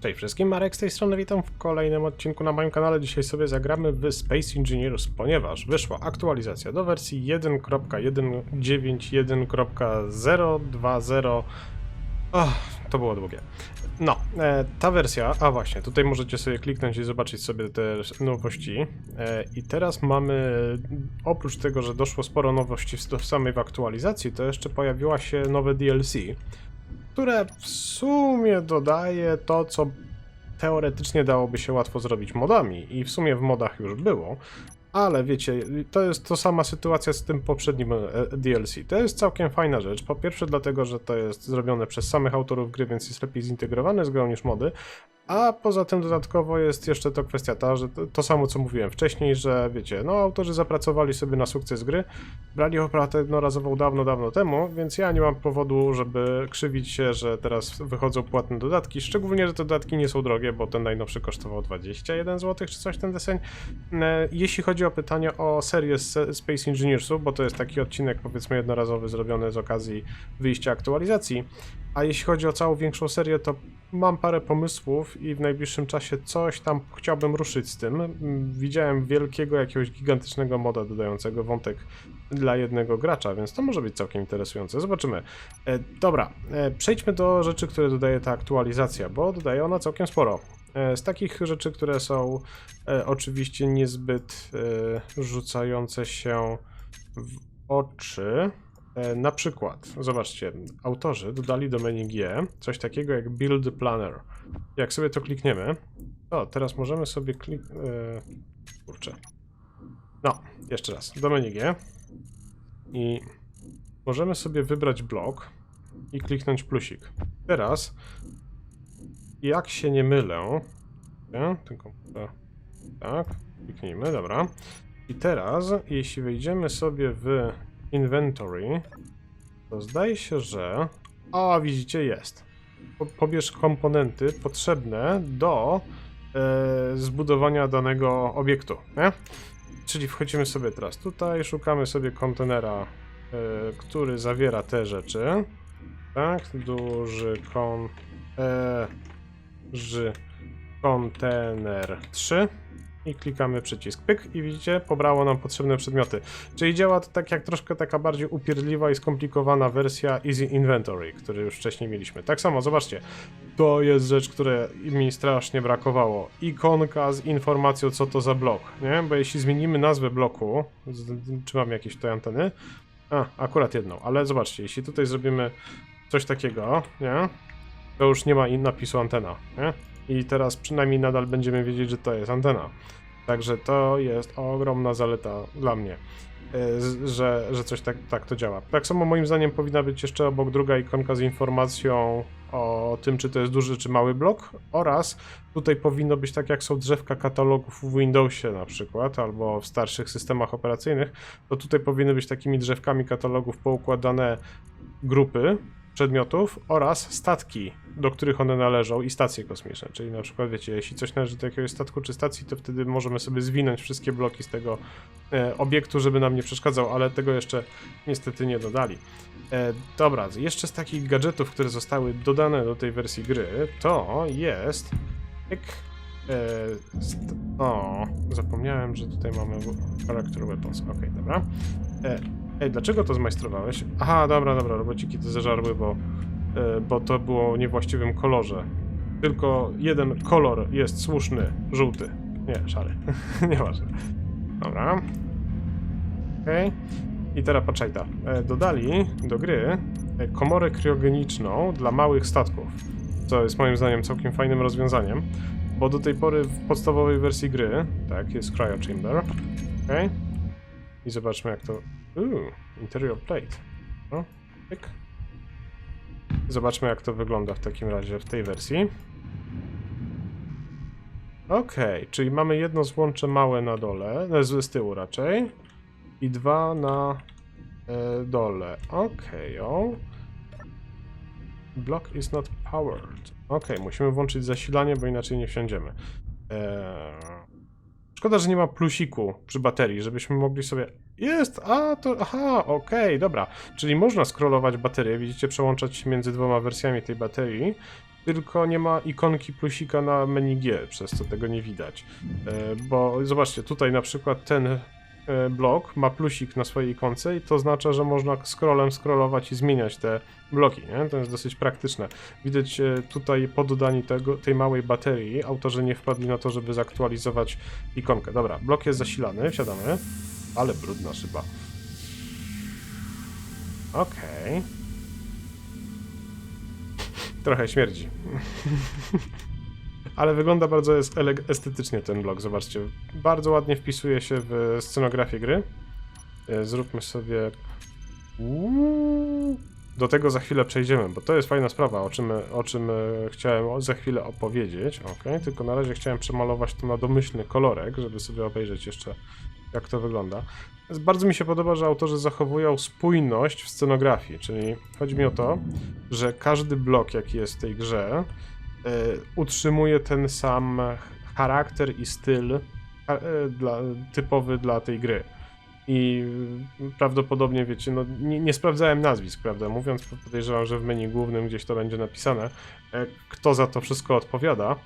Cześć wszystkim, Marek z tej strony, witam w kolejnym odcinku na moim kanale. Dzisiaj sobie zagramy w Space Engineers, ponieważ wyszła aktualizacja do wersji 1.191.020. Och, to było długie. No, e, ta wersja, a właśnie, tutaj możecie sobie kliknąć i zobaczyć sobie te nowości. E, I teraz mamy, oprócz tego, że doszło sporo nowości w, w samej aktualizacji, to jeszcze pojawiła się nowe DLC które w sumie dodaje to, co teoretycznie dałoby się łatwo zrobić modami i w sumie w modach już było, ale wiecie, to jest to sama sytuacja z tym poprzednim e, DLC. To jest całkiem fajna rzecz. Po pierwsze dlatego, że to jest zrobione przez samych autorów gry, więc jest lepiej zintegrowane z grą niż mody, a poza tym dodatkowo jest jeszcze to kwestia ta, że to, to samo co mówiłem wcześniej, że wiecie, no autorzy zapracowali sobie na sukces gry, brali opłatę jednorazową dawno, dawno temu, więc ja nie mam powodu, żeby krzywić się, że teraz wychodzą płatne dodatki, szczególnie, że te dodatki nie są drogie, bo ten najnowszy kosztował 21 zł czy coś ten deseń. E, Jeśli chodzi o pytanie o serię Space Engineersów, bo to jest taki odcinek powiedzmy jednorazowy zrobiony z okazji wyjścia aktualizacji, a jeśli chodzi o całą większą serię, to mam parę pomysłów i w najbliższym czasie coś tam chciałbym ruszyć z tym. Widziałem wielkiego, jakiegoś gigantycznego moda dodającego wątek dla jednego gracza, więc to może być całkiem interesujące. Zobaczymy. E, dobra, e, przejdźmy do rzeczy, które dodaje ta aktualizacja, bo dodaje ona całkiem sporo. E, z takich rzeczy, które są e, oczywiście niezbyt e, rzucające się w oczy, E, Na przykład, zobaczcie, autorzy dodali do menu G coś takiego jak Build Planner. Jak sobie to klikniemy, to teraz możemy sobie klik... e, Kurczę. No, jeszcze raz, do menu G i możemy sobie wybrać blok i kliknąć plusik. Teraz, jak się nie mylę, ten komputer, tak, kliknijmy, dobra. I teraz, jeśli wejdziemy sobie w inventory, to zdaje się, że... O, widzicie, jest. Po, pobierz komponenty potrzebne do e, zbudowania danego obiektu, nie? Czyli wchodzimy sobie teraz tutaj, szukamy sobie kontenera, e, który zawiera te rzeczy. Tak, duży kon... E, ży, kontener 3 i klikamy przycisk pyk i widzicie, pobrało nam potrzebne przedmioty. Czyli działa to tak jak troszkę taka bardziej upierdliwa i skomplikowana wersja Easy Inventory, który już wcześniej mieliśmy. Tak samo, zobaczcie, to jest rzecz, której mi strasznie brakowało. Ikonka z informacją, co to za blok, nie? Bo jeśli zmienimy nazwę bloku, czy mam jakieś tutaj anteny? A, akurat jedną, ale zobaczcie, jeśli tutaj zrobimy coś takiego, nie? To już nie ma napisu antena, nie? I teraz przynajmniej nadal będziemy wiedzieć, że to jest antena. Także to jest ogromna zaleta dla mnie, z- że, że coś tak, tak to działa. Tak samo moim zdaniem powinna być jeszcze obok druga ikonka z informacją o tym, czy to jest duży czy mały blok oraz tutaj powinno być tak jak są drzewka katalogów w Windowsie na przykład albo w starszych systemach operacyjnych, to tutaj powinny być takimi drzewkami katalogów poukładane grupy przedmiotów oraz statki, do których one należą i stacje kosmiczne. Czyli na przykład, wiecie, jeśli coś należy do jakiegoś statku czy stacji, to wtedy możemy sobie zwinąć wszystkie bloki z tego e, obiektu, żeby nam nie przeszkadzał, ale tego jeszcze niestety nie dodali. E, dobra, jeszcze z takich gadżetów, które zostały dodane do tej wersji gry, to jest... Pyk, e, o, zapomniałem, że tutaj mamy Character Weapons. Okej, dobra. E, Ej, dlaczego to zmajstrowałeś? Aha, dobra, dobra, robociki to zeżarły, bo, e, bo to było w niewłaściwym kolorze. Tylko jeden kolor jest słuszny, żółty. Nie, szary. Nieważne. Dobra. Okej. I teraz patrzaj ta. E, dodali do gry e, komorę kriogeniczną dla małych statków. Co jest moim zdaniem całkiem fajnym rozwiązaniem. Bo do tej pory w podstawowej wersji gry, tak, jest Cryo Chamber. Okej. I zobaczmy jak to... Uuu, interior plate. No, pyk. Zobaczmy jak to wygląda w takim razie w tej wersji. Okej, czyli mamy jedno złącze małe na dole, e, z, z tyłu raczej. I dwa na e, dole. Okej, o. Block is not powered. Okej, musimy włączyć zasilanie, bo inaczej nie wsiądziemy. Eee... Szkoda, że nie ma plusiku przy baterii, żebyśmy mogli sobie... Jest! A, to... Aha, okej, dobra. Czyli można scrollować baterię, widzicie, przełączać się między dwoma wersjami tej baterii. tylko nie ma ikonki plusika na menu G, przez co tego nie widać. E, bo zobaczcie, tutaj na przykład ten blok ma plusik na swojej ikonce i to oznacza, że można scrollem scrollować i zmieniać te bloki, nie? To jest dosyć praktyczne. Widać e, tutaj po dodaniu tego, tej małej baterii autorzy nie wpadli na to, żeby zaktualizować ikonkę. Dobra, blok jest zasilany, wsiadamy. Ale brudna szyba. Okej. Trochę śmierdzi. Ale wygląda bardzo estetycznie ten blok, zobaczcie. Bardzo ładnie wpisuje się w scenografię gry. E, Zróbmy sobie... Do tego za chwilę przejdziemy, bo to jest fajna sprawa, o czym, o czym e, chciałem za chwilę opowiedzieć. Ok, tylko na razie chciałem przemalować to na domyślny kolorek, żeby sobie obejrzeć jeszcze, jak to wygląda. Bardzo mi się podoba, że autorzy zachowują spójność w scenografii, czyli chodzi mi o to, że każdy blok, jaki jest w tej grze, utrzymuje ten sam charakter i styl e, dla, typowy dla tej gry. I y, prawdopodobnie, wiecie, no nie, nie sprawdzałem nazwisk, prawda mówiąc, podejrzewam, że w menu głównym gdzieś to będzie napisane, e, kto za to wszystko odpowiada.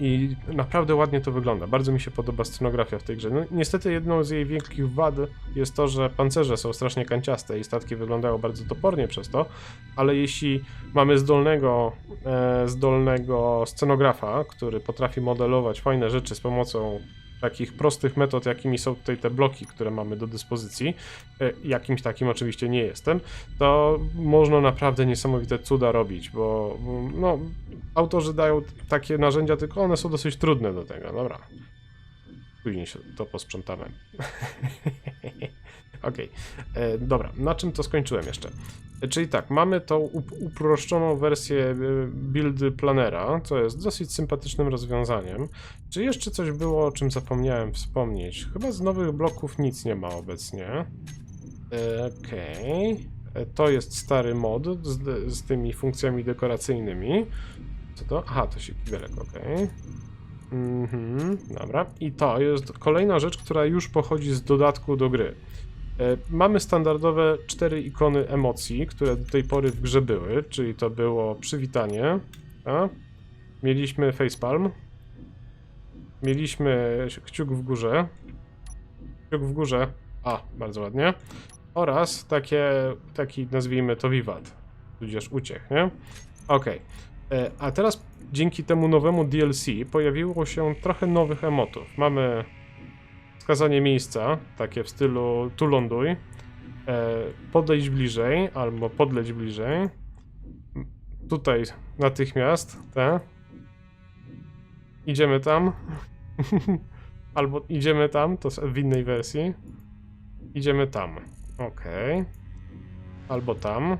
I naprawdę ładnie to wygląda. Bardzo mi się podoba scenografia w tej grze. No, niestety jedną z jej wielkich wad jest to, że pancerze są strasznie kanciaste i statki wyglądają bardzo topornie przez to, ale jeśli mamy zdolnego, e, zdolnego scenografa, który potrafi modelować fajne rzeczy z pomocą takich prostych metod, jakimi są tutaj te bloki, które mamy do dyspozycji, e, jakimś takim oczywiście nie jestem, to można naprawdę niesamowite cuda robić, bo no, autorzy dają takie narzędzia, tylko one są dosyć trudne do tego. Dobra. Później się to posprzątamy. Okej. E, Dobra, na czym to skończyłem jeszcze? E, Czyli tak, mamy tą up- uproszczoną wersję e, build planera, co jest dosyć sympatycznym rozwiązaniem. Czy jeszcze coś było, o czym zapomniałem wspomnieć? Chyba z nowych bloków nic nie ma obecnie. E, Okej. E, To jest stary mod z, z tymi funkcjami dekoracyjnymi. Co to? Aha, to się kibelek, okej. Mhm, dobra. I to jest kolejna rzecz, która już pochodzi z dodatku do gry. E, Mamy standardowe cztery ikony emocji, które do tej pory w grze były, czyli to było przywitanie, a? mieliśmy facepalm, mieliśmy kciuk w górze, kciuk w górze, a, bardzo ładnie, oraz takie, taki nazwijmy to wiwat, tudzież uciech, nie? Okej. E, A teraz dzięki temu nowemu DLC pojawiło się trochę nowych emotów. Mamy wskazanie miejsca, takie w stylu tu ląduj, e, podejść bliżej albo podleć bliżej. Tutaj natychmiast, te. Idziemy tam. albo idziemy tam, to w innej wersji. Idziemy tam. Okej. Albo tam.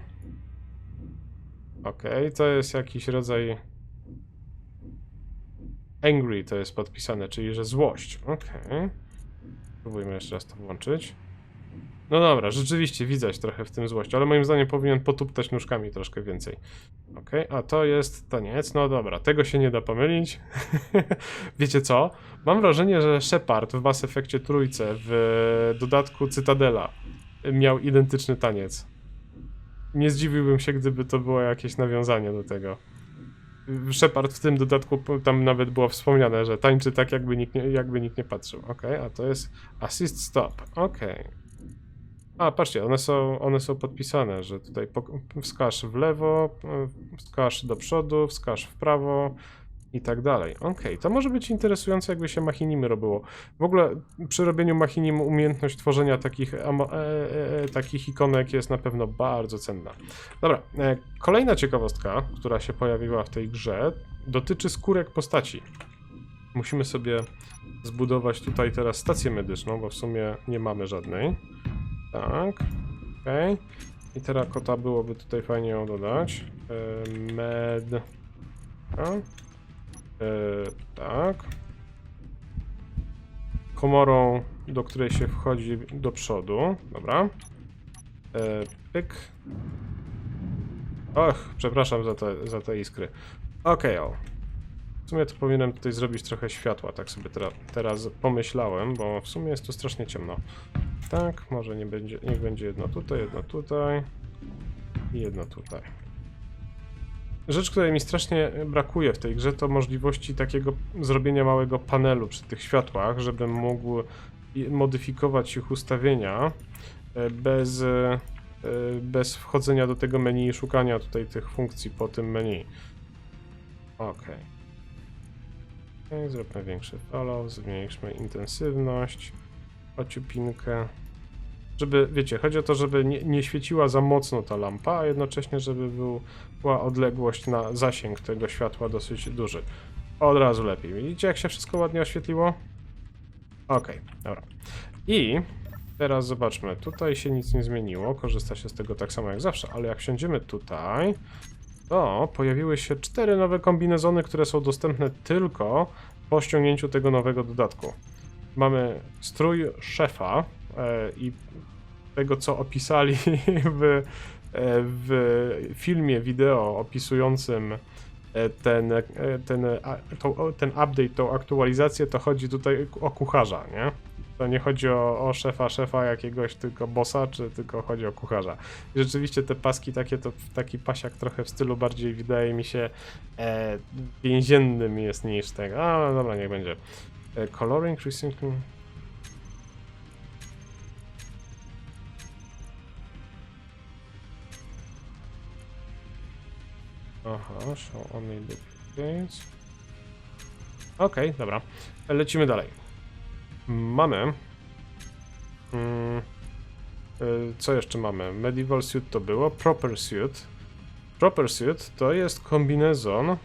Okej, to jest jakiś rodzaj. Angry to jest podpisane, czyli że złość. Okej. Spróbujmy jeszcze raz to włączyć. No dobra, rzeczywiście widać trochę w tym złość, ale moim zdaniem powinien potuptać nóżkami troszkę więcej. Okej, a to jest taniec. No dobra, tego się nie da pomylić. Wiecie co? Mam wrażenie, że Shepard w Mass Effectie trójce w dodatku Cytadela miał identyczny taniec. Nie zdziwiłbym się, gdyby to było jakieś nawiązanie do tego. Shepard w tym dodatku tam nawet było wspomniane, że tańczy tak, jakby nikt nie, jakby nikt nie patrzył. Ok, a to jest assist stop. Ok. A, patrzcie, one są, one są podpisane, że tutaj wskaż w lewo, wskaż do przodu, wskaż w prawo i tak dalej. Ok, to może być interesujące, jakby się machinimy robiło. W ogóle przy robieniu machinim umiejętność tworzenia takich, e, e, e, takich ikonek jest na pewno bardzo cenna. Dobra, e, kolejna ciekawostka, która się pojawiła w tej grze, dotyczy skórek postaci. Musimy sobie zbudować tutaj teraz stację medyczną, bo w sumie nie mamy żadnej. Tak, okej. I teraz kota byłoby tutaj fajnie ją dodać. E, med... A? E, tak. Komorą, do której się wchodzi do przodu. Dobra. E, pyk. Och, przepraszam za te, za te iskry. Okej, o. W sumie to powinienem tutaj zrobić trochę światła, tak sobie teraz, teraz pomyślałem, bo w sumie jest tu strasznie ciemno. Tak, może nie będzie, niech będzie jedno tutaj, jedno tutaj i jedno tutaj. Rzecz, której mi strasznie brakuje w tej grze, to możliwości takiego zrobienia małego panelu przy tych światłach, żebym mógł modyfikować ich ustawienia e, bez, e, bez wchodzenia do tego menu i szukania tutaj tych funkcji po tym menu. Okay. Zróbmy większy follow, zmniejszmy intensywność, ociupinkę. Żeby, wiecie, chodzi o to, żeby nie, nie świeciła za mocno ta lampa, a jednocześnie, żeby był, była odległość na zasięg tego światła dosyć duży. Od razu lepiej. Widzicie, jak się wszystko ładnie oświetliło? Okej, dobra. I teraz zobaczmy, tutaj się nic nie zmieniło, korzysta się z tego tak samo jak zawsze, ale jak siądziemy tutaj, to pojawiły się cztery nowe kombinezony, które są dostępne tylko po ściągnięciu tego nowego dodatku. Mamy strój szefa i tego, co opisali w, e, w filmie wideo opisującym e, ten, e, ten, a, tą, o- ten update, tą aktualizację, to chodzi tutaj o kucharza, nie? To nie chodzi o, o szefa, szefa jakiegoś tylko bossa, czy tylko chodzi o kucharza. I rzeczywiście te paski takie, to taki pasiak trochę w stylu bardziej wydaje mi się e, więziennym jest niż tego. A, no dobra, niech będzie. E, coloring, recycling. Aha, show only duplicates. Okej, dobra. Lecimy dalej. Mamy. Mm, y, co jeszcze mamy? Medieval suit to było. Proper suit. Proper suit to jest kombinezon, e,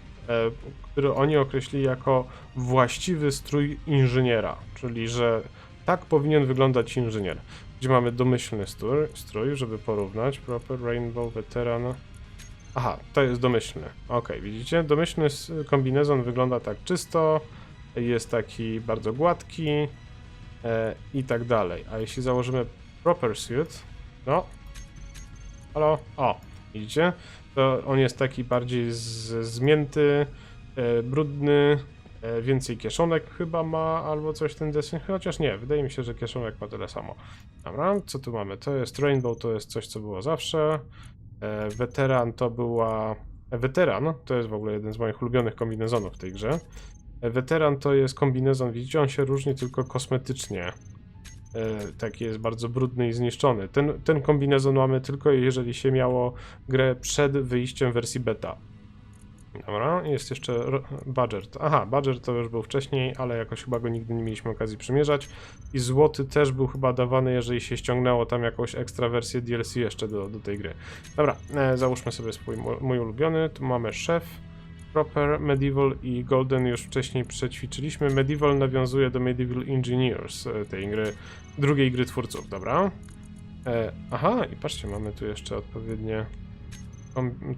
który oni określili jako właściwy strój inżyniera, czyli że tak powinien wyglądać inżynier. Gdzie mamy domyślny strój, strój żeby porównać. Proper Rainbow Veteran. Aha, to jest domyślny. Ok, widzicie? Domyślny kombinezon wygląda tak czysto, jest taki bardzo gładki e, i tak dalej. A jeśli założymy proper suit, no, halo, o, widzicie? To on jest taki bardziej zmięty, e, brudny, e, więcej kieszonek chyba ma, albo coś ten deseń, chociaż nie, wydaje mi się, że kieszonek ma tyle samo. Dobra, co tu mamy? To jest Rainbow, to jest coś, co było zawsze. E, weteran to była. e, Weteran to jest w ogóle jeden z moich ulubionych kombinezonów w tej grze. E, Weteran to jest kombinezon, widzicie, on się różni tylko kosmetycznie. Taki jest bardzo brudny i zniszczony. Ten, ten kombinezon mamy tylko jeżeli się miało grę przed wyjściem wersji beta. Dobra, jest jeszcze Badger. Aha, Badger to już był wcześniej, ale jakoś chyba go nigdy nie mieliśmy okazji przymierzać. I złoty też był chyba dawany, jeżeli się ściągnęło tam jakąś ekstra wersję DLC jeszcze do, do tej gry. Dobra, e, załóżmy sobie swój mój, ulubiony. Tu mamy Chef, Proper, Medieval i Golden już wcześniej przećwiczyliśmy. Medieval nawiązuje do Medieval Engineers e, tej gry, drugiej gry twórców, dobra. E, aha, i patrzcie, mamy tu jeszcze odpowiednie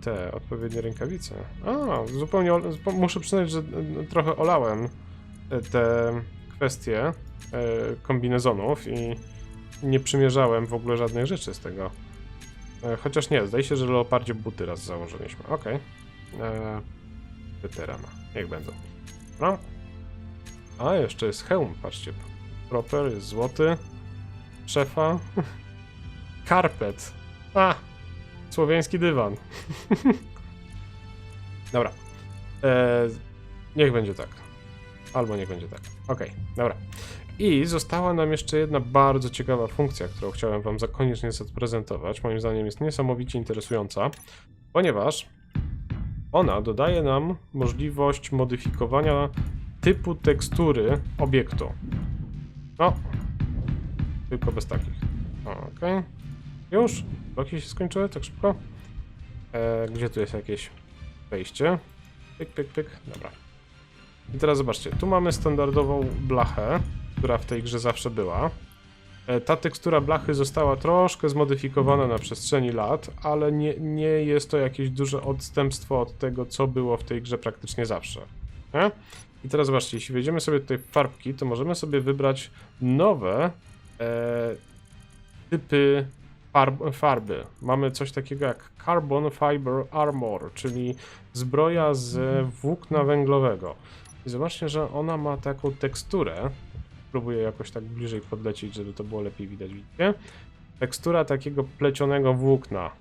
te odpowiednie rękawice. A, zupełnie, muszę przyznać, że e, trochę olałem e, te kwestie e, kombinezonów i nie przymierzałem w ogóle żadnych rzeczy z tego. Chociaż nie, zdaje się, że leopardzie buty raz założyliśmy. Okej. Okay. Weterana. Niech będą. No. A, jeszcze jest hełm, patrzcie. Proper, jest złoty. Szefa. Karpet. A! Słowiański dywan. Dobra. E, niech będzie tak. Albo niech będzie tak. Okej, dobra. I została nam jeszcze jedna bardzo ciekawa funkcja, którą chciałem Wam za koniecznie zaprezentować. Moim zdaniem jest niesamowicie interesująca, ponieważ ona dodaje nam możliwość modyfikowania typu tekstury obiektu. No, tylko bez takich. Okej. Już? Bloki się skończyły tak szybko? E, gdzie tu jest jakieś wejście? Pyk, pyk, pyk. Dobra. I teraz zobaczcie, tu mamy standardową blachę, która w tej grze zawsze była. E, Ta tekstura blachy została troszkę zmodyfikowana na przestrzeni lat, ale nie, nie jest to jakieś duże odstępstwo od tego, co było w tej grze praktycznie zawsze. Nie? I teraz zobaczcie, jeśli wejdziemy sobie tutaj w farbki, to możemy sobie wybrać nowe e, typy farby. Mamy coś takiego jak Carbon Fiber Armor, czyli zbroja z włókna węglowego. I zobaczcie, że ona ma taką teksturę. Spróbuję jakoś tak bliżej podlecieć, żeby to było lepiej widać, widzicie? Tekstura takiego plecionego włókna.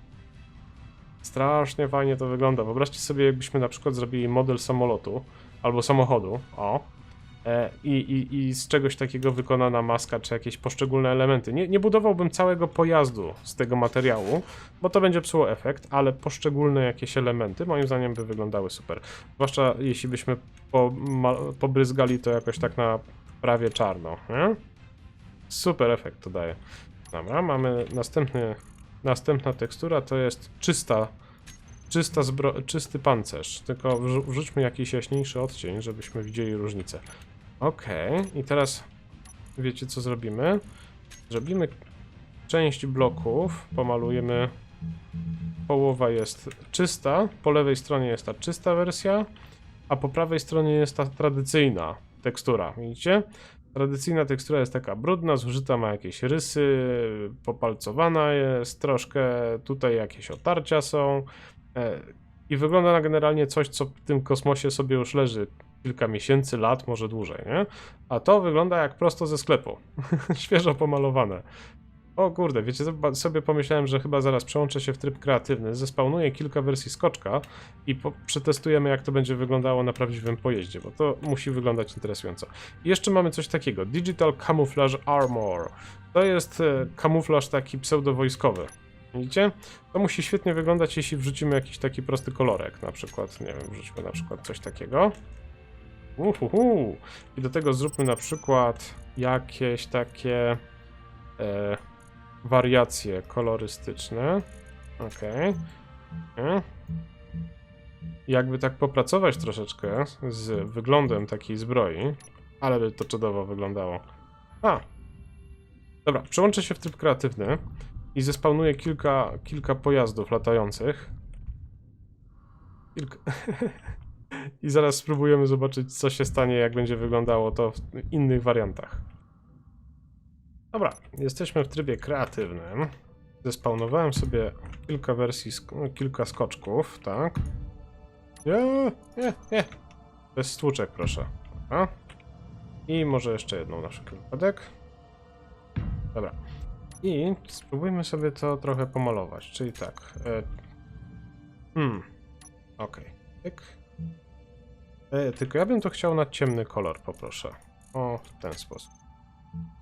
Strasznie fajnie to wygląda. Wyobraźcie sobie, jakbyśmy na przykład zrobili model samolotu albo samochodu, o, i, i, i z czegoś takiego wykonana maska, czy jakieś poszczególne elementy. Nie, nie budowałbym całego pojazdu z tego materiału, bo to będzie psuło efekt, ale poszczególne jakieś elementy moim zdaniem by wyglądały super. Zwłaszcza jeśli byśmy po, ma, pobryzgali to jakoś tak na prawie czarno, nie? Super efekt to daje. Dobra, mamy następny, następna tekstura, to jest czysta, czysta zbro, czysty pancerz, tylko wrzu- wrzućmy jakiś jaśniejszy odcień, żebyśmy widzieli różnicę. Okej, i teraz wiecie co zrobimy? Zrobimy część bloków, pomalujemy, połowa jest czysta, po lewej stronie jest ta czysta wersja, a po prawej stronie jest ta tradycyjna tekstura, widzicie? Tradycyjna tekstura jest taka brudna, zużyta ma jakieś rysy, popalcowana jest troszkę, tutaj jakieś otarcia są e, i wygląda na generalnie coś, co w tym kosmosie sobie już leży kilka miesięcy, lat, może dłużej, nie? A to wygląda jak prosto ze sklepu, świeżo pomalowane. O kurde, wiecie, sobie pomyślałem, że chyba zaraz przełączę się w tryb kreatywny, zespawnuję kilka wersji skoczka i przetestujemy, jak to będzie wyglądało na prawdziwym pojeździe, bo to musi wyglądać interesująco. I jeszcze mamy coś takiego, Digital Camouflage Armor. To jest e, kamuflaż taki pseudowojskowy. Widzicie? To musi świetnie wyglądać, jeśli wrzucimy jakiś taki prosty kolorek, na przykład, nie wiem, wrzućmy na przykład coś takiego. Uhuhu. I do tego zróbmy na przykład jakieś takie e, wariacje kolorystyczne. Okej. Okay. Jakby tak popracować troszeczkę z wyglądem takiej zbroi, ale by to czadowo wyglądało. A! Dobra, przełączę się w tryb kreatywny i zespawnuję kilka, kilka pojazdów latających. Kilka... I zaraz spróbujemy zobaczyć, co się stanie, jak będzie wyglądało to w innych wariantach. Dobra, jesteśmy w trybie kreatywnym. Zespawnowałem sobie kilka wersji, sk- kilka skoczków, tak? Nie, nie, nie. Bez stłuczek, proszę. A? I może jeszcze jedną na wszelki wypadek. Dobra. I spróbujmy sobie to trochę pomalować, czyli tak. E... Hmm. Okej. Tyk. E, tylko ja bym to chciał na ciemny kolor, poproszę. O, w ten sposób.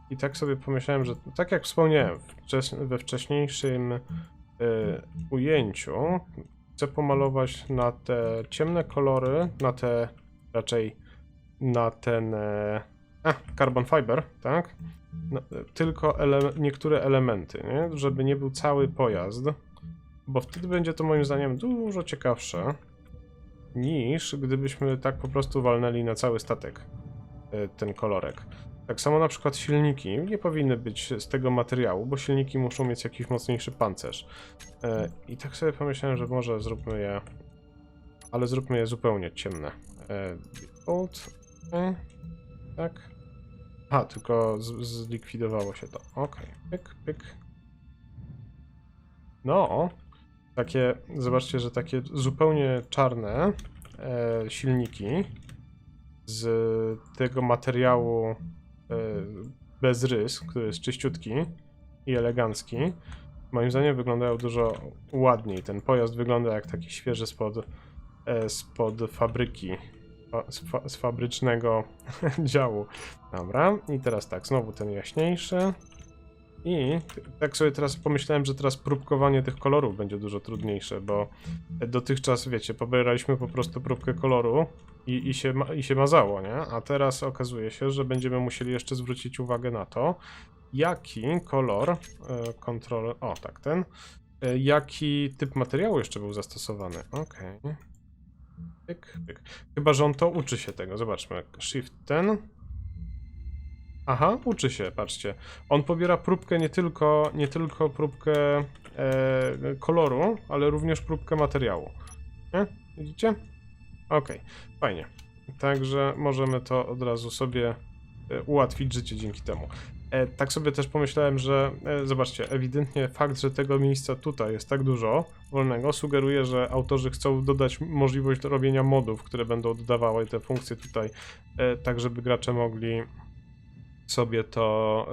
I tak sobie pomyślałem, że tak jak wspomniałem we wcześniejszym e, ujęciu, chcę pomalować na te ciemne kolory, na te raczej na ten e, a, carbon fiber, tak? No, e, tylko ele niektóre elementy, nie? żeby nie był cały pojazd, bo wtedy będzie to moim zdaniem dużo ciekawsze niż gdybyśmy tak po prostu walnęli na cały statek e, ten kolorek. Tak samo na przykład silniki nie powinny być z tego materiału, bo silniki muszą mieć jakiś mocniejszy pancerz. E, I tak sobie pomyślałem, że może zróbmy je, ale zróbmy je zupełnie ciemne. E, e, tak. A, tylko zlikwidowało się to. Okej, pyk, pyk. No, takie, zobaczcie, że takie zupełnie czarne e, silniki z tego materiału e, bez rys, który jest czyściutki i elegancki, moim zdaniem wyglądają dużo ładniej. Ten pojazd wygląda jak taki świeży spod, e, spod fabryki, fa- z, fa- z fabrycznego działu. Dobra, i teraz tak, znowu ten jaśniejszy. I tak sobie teraz pomyślałem, że teraz próbkowanie tych kolorów będzie dużo trudniejsze, bo dotychczas, wiecie, pobieraliśmy po prostu próbkę koloru i, i, się, i się mazało, nie? A teraz okazuje się, że będziemy musieli jeszcze zwrócić uwagę na to, jaki kolor, e, kontrol, o tak, ten, e, jaki typ materiału jeszcze był zastosowany. Okej. Pyk. Chyba, że on to uczy się tego. Zobaczmy. Shift ten. Aha, uczy się, patrzcie. On pobiera próbkę nie tylko, nie tylko próbkę e, koloru, ale również próbkę materiału. Nie? Widzicie? Okej, fajnie. Także możemy to od razu sobie e, ułatwić życie dzięki temu. E, tak sobie też pomyślałem, że e, zobaczcie, ewidentnie fakt, że tego miejsca tutaj jest tak dużo wolnego, sugeruje, że autorzy chcą dodać możliwość robienia modów, które będą dodawały te funkcje tutaj, e, tak żeby gracze mogli sobie to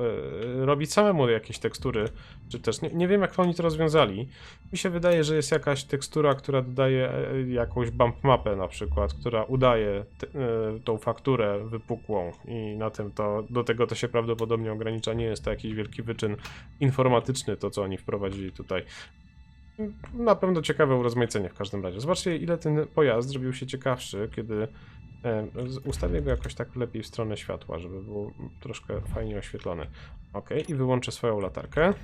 y, robić samemu jakieś tekstury, czy też nie, nie wiem jak oni to rozwiązali. Mi się wydaje, że jest jakaś tekstura, która dodaje e, jakąś bump mapę na przykład, która udaje e, tą fakturę wypukłą i na tym to, do tego to się prawdopodobnie ogranicza. Nie jest to jakiś wielki wyczyn informatyczny, to co oni wprowadzili tutaj. Na pewno ciekawe urozmaicenie w każdym razie. Zobaczcie, ile ten pojazd zrobił się ciekawszy, kiedy e, ustawię go jakoś tak lepiej w stronę światła, żeby był troszkę fajnie oświetlony. Ok, i wyłączę swoją latarkę.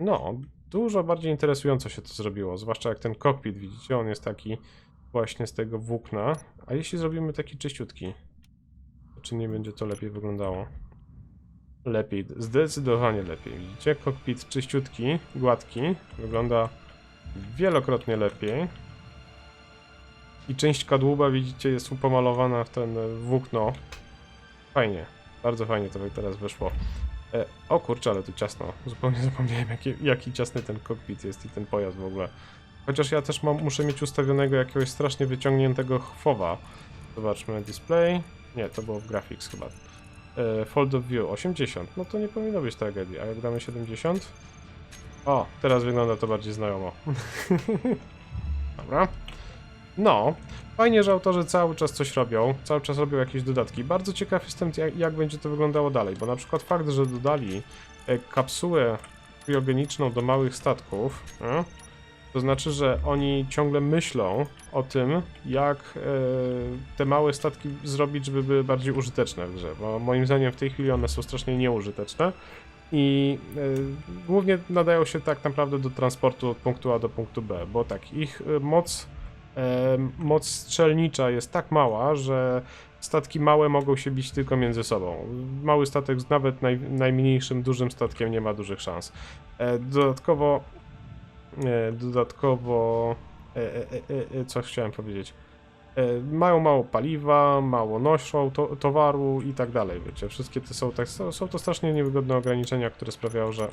No, dużo bardziej interesująco się to zrobiło, zwłaszcza jak ten kokpit, widzicie, on jest taki właśnie z tego włókna. A jeśli zrobimy taki czyściutki, to czy nie będzie to lepiej wyglądało? Lepiej, zdecydowanie lepiej. Widzicie, kokpit czyściutki, gładki, wygląda wielokrotnie lepiej. I część kadłuba, widzicie, jest upomalowana w ten e, włókno. Fajnie, bardzo fajnie to teraz wyszło. E, o kurczę, ale tu ciasno. Zupełnie zapomniałem, jaki, jaki ciasny ten kokpit jest i ten pojazd w ogóle. Chociaż ja też mam, muszę mieć ustawionego jakiegoś strasznie wyciągniętego chwowa. Zobaczmy, display. Nie, to było w graphics chyba. E, fold of view 80. No to nie powinno być tragedii. A jak damy 70? O, teraz wygląda to bardziej znajomo. Dobra. No, fajnie, że autorzy cały czas coś robią, cały czas robią jakieś dodatki. Bardzo ciekaw jestem, jak, jak będzie to wyglądało dalej, bo na przykład fakt, że dodali e, kapsułę kriogeniczną do małych statków, e, to znaczy, że oni ciągle myślą o tym, jak e, te małe statki zrobić, żeby były bardziej użyteczne w grze, bo moim zdaniem w tej chwili one są strasznie nieużyteczne i e, głównie nadają się tak naprawdę do transportu od punktu A do punktu B, bo tak, ich e, moc, moc strzelnicza jest tak mała, że statki małe mogą się bić tylko między sobą. Mały statek z nawet naj, najmniejszym dużym statkiem nie ma dużych szans. E, dodatkowo e, dodatkowo e, co chciałem powiedzieć mają mało paliwa, mało noszą to, towaru i tak dalej, wiecie, wszystkie te są tak, są to strasznie niewygodne ograniczenia, które sprawiają, że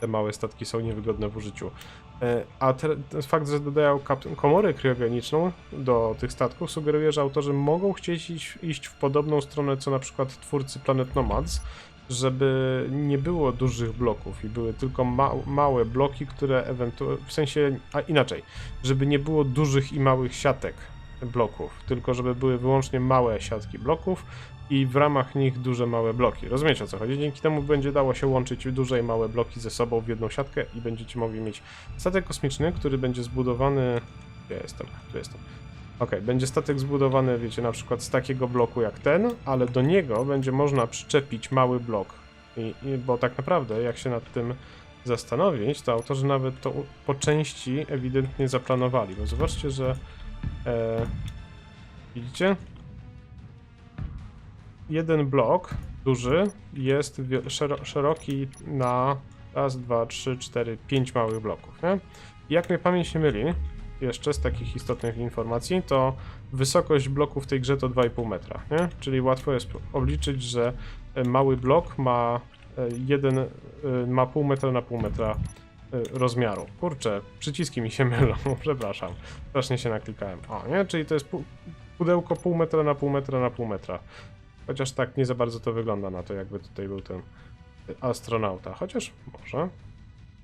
te małe statki są niewygodne w użyciu. E, A te, ten fakt, że dodają komorę kriogeniczną do tych statków sugeruje, że autorzy mogą chcieć iść, iść w podobną stronę, co na przykład twórcy Planet Nomads, żeby nie było dużych bloków i były tylko ma małe bloki, które ewentualnie, w sensie, a inaczej, żeby nie było dużych i małych siatek bloków, tylko żeby były wyłącznie małe siatki bloków i w ramach nich duże, małe bloki. Rozumiecie o co chodzi? Dzięki temu będzie dało się łączyć duże i małe bloki ze sobą w jedną siatkę i będziecie mogli mieć statek kosmiczny, który będzie zbudowany... Ja jestem, tu jestem. Okej, będzie statek zbudowany, wiecie, na przykład z takiego bloku jak ten, ale do niego będzie można przyczepić mały blok. I, i, bo tak naprawdę, jak się nad tym zastanowić, to autorzy nawet to po części ewidentnie zaplanowali. Bo zobaczcie, że e, widzicie? Jeden blok duży jest szeroki na raz, dwa, trzy, cztery, pięć małych bloków. Nie? Jak mnie pamięć nie myli, jeszcze z takich istotnych informacji, to wysokość bloku w tej grze to 2,5 metra, nie? Czyli łatwo jest obliczyć, że mały blok ma e, jeden, e, ma pół metra na pół metra rozmiaru. Kurczę, przyciski mi się mylą, przepraszam. Strasznie się naklikałem. O, nie? Czyli to jest pu- pudełko pół metra na pół metra na pół metra. Chociaż tak nie za bardzo to wygląda na to, jakby tutaj był ten e, astronauta. Chociaż może.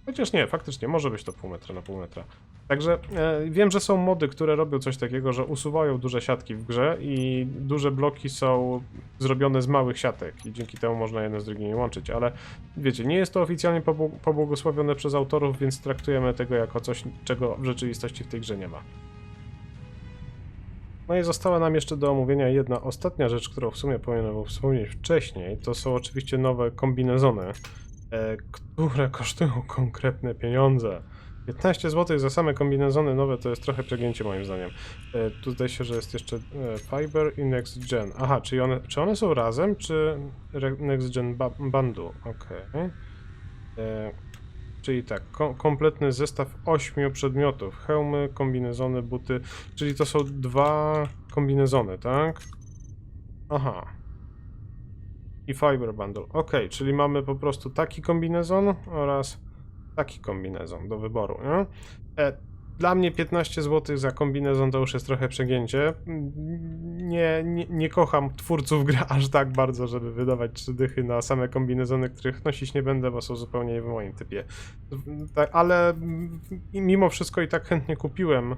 Chociaż nie, faktycznie może być to pół metra na pół metra. Także e, wiem, że są mody, które robią coś takiego, że usuwają duże siatki w grze i duże bloki są zrobione z małych siatek i dzięki temu można jedno z drugim łączyć, ale wiecie, nie jest to oficjalnie pobł- pobłogosławione przez autorów, więc traktujemy tego jako coś, czego w rzeczywistości w tej grze nie ma. No i została nam jeszcze do omówienia jedna ostatnia rzecz, którą w sumie powinienem wspomnieć wcześniej. To są oczywiście nowe kombinezony, e, które kosztują konkretne pieniądze. 15 zł za same kombinezony nowe to jest trochę przegięcie moim zdaniem. E, tu zdaje się, że jest jeszcze e, Fiber i Next Gen. Aha, czyli one, czy one są razem, czy Next Gen ba Bundle? Okej. E, Czyli tak, ko kompletny zestaw 8 przedmiotów. Hełmy, kombinezony, buty. Czyli to są dwa kombinezony, tak? Aha. I Fiber Bundle. Ok, czyli mamy po prostu taki kombinezon oraz taki kombinezon do wyboru, nie? E, Dla mnie 15 zł za kombinezon to już jest trochę przegięcie. Nie, nie, nie kocham twórców gry aż tak bardzo, żeby wydawać trzy dychy na same kombinezony, których nosić nie będę, bo są zupełnie nie w moim typie. Tak, ale mimo wszystko i tak chętnie kupiłem e,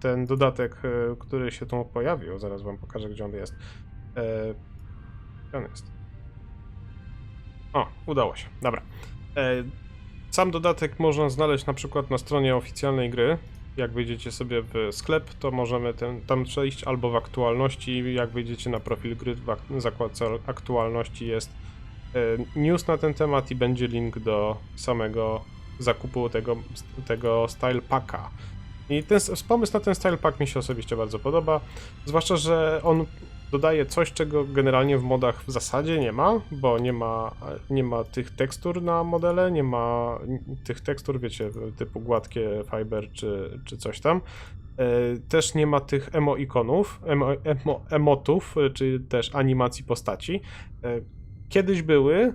ten dodatek, e, który się tu pojawił. Zaraz wam pokażę, gdzie on jest. Gdzie on jest? O, udało się. Dobra. Sam dodatek można znaleźć na przykład na stronie oficjalnej gry. Jak wejdziecie sobie w sklep, to możemy ten, tam przejść albo w aktualności. Jak wejdziecie na profil gry, w ak- zakładce aktualności jest e, news na ten temat i będzie link do samego zakupu tego, tego style packa. I ten pomysł na ten style pack mi się osobiście bardzo podoba. Zwłaszcza, że on dodaje coś, czego generalnie w modach w zasadzie nie ma, bo nie ma, nie ma tych tekstur na modele, nie ma tych tekstur, wiecie, typu gładkie fiber czy, czy coś tam. E, Też nie ma tych emo-ikonów, emo, emo, emotów, czy też animacji postaci. E, Kiedyś były,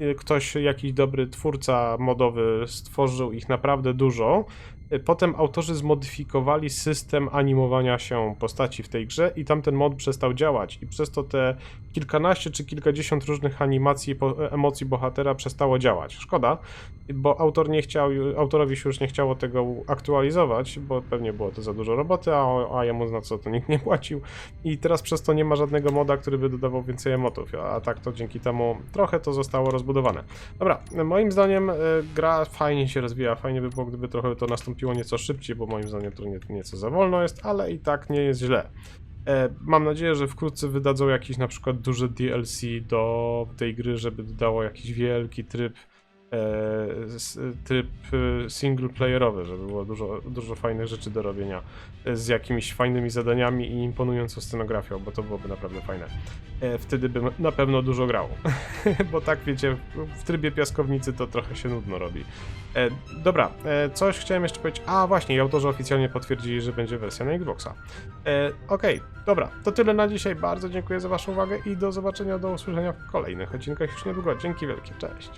e, ktoś, jakiś dobry twórca modowy stworzył ich naprawdę dużo. E, Potem autorzy zmodyfikowali system animowania się postaci w tej grze i tamten mod przestał działać i przez to te kilkanaście czy kilkadziesiąt różnych animacji, po, emocji bohatera przestało działać. Szkoda, bo autor nie chciał, autorowi się już nie chciało tego aktualizować, bo pewnie było to za dużo roboty, a, a jemu na co to nikt nie płacił i teraz przez to nie ma żadnego moda, który by dodawał więcej emotów, a tak to dzięki temu trochę to zostało rozbudowane. Dobra, moim zdaniem e, gra fajnie się rozwija, fajnie by było, gdyby trochę to nastąpiło nieco szybciej, bo moim zdaniem to nie, nieco za wolno jest, ale i tak nie jest źle. E, Mam nadzieję, że wkrótce wydadzą jakiś na przykład duży DLC do tej gry, żeby dodało jakiś wielki tryb tryb e, single playerowy, żeby było dużo, dużo fajnych rzeczy do robienia e, z jakimiś fajnymi zadaniami i imponującą scenografią, bo to byłoby naprawdę fajne. E, Wtedy bym na pewno dużo grał, bo tak wiecie, w trybie piaskownicy to trochę się nudno robi. E, dobra, e, coś chciałem jeszcze powiedzieć. A właśnie, autorzy oficjalnie potwierdzili, że będzie wersja na Xboxa. E, Okej, dobra, to tyle na dzisiaj. Bardzo dziękuję za Waszą uwagę i do zobaczenia, do usłyszenia w kolejnych odcinkach już niedługo. Dzięki wielkie, cześć.